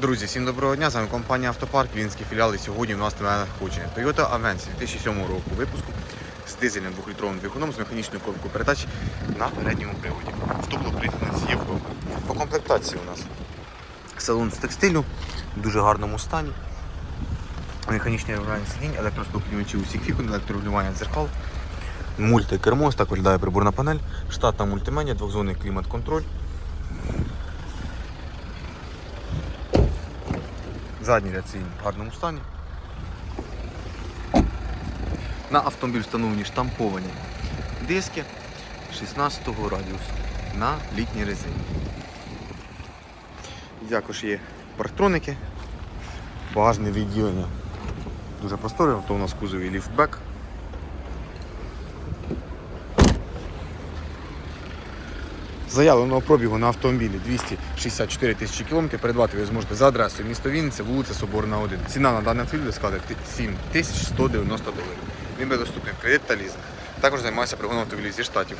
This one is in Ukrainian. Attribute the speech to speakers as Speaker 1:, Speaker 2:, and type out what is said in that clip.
Speaker 1: Друзі, всім доброго дня. З вами компанія Автопарк, Вінський філіал. І сьогодні у нас на надходження Toyota Avensis 2007 року випуску з дизельним двохлітровим двигуном з механічною коробкою передач на передньому приводі. Авто було пригнане з Європи. По комплектації у нас салон з текстилю в дуже гарному стані. Механічне регулювання сидінь, електроступнювачі усіх вікон, електрорегулювання дзеркал, мультикермо, так виглядає приборна панель, штатна мультимедіа, двохзонний клімат-контроль. Задній ряд сидінь в гарному стані. На автомобіль встановлені штамповані диски 16-го радіусу на літній резині. Також є парктроники, багажне відділення. Дуже просторе, то у нас кузові ліфтбек. Заявленого пробігу на автомобілі 264 тисячі кілометрів. Передбати ви зможете за адресою місто Вінниця, вулиця Соборна 1. Ціна на даний автомобіль складає 7190 доларів. Він буде доступний в кредит та лізинг. Також займається пригоном автомобілів зі штатів.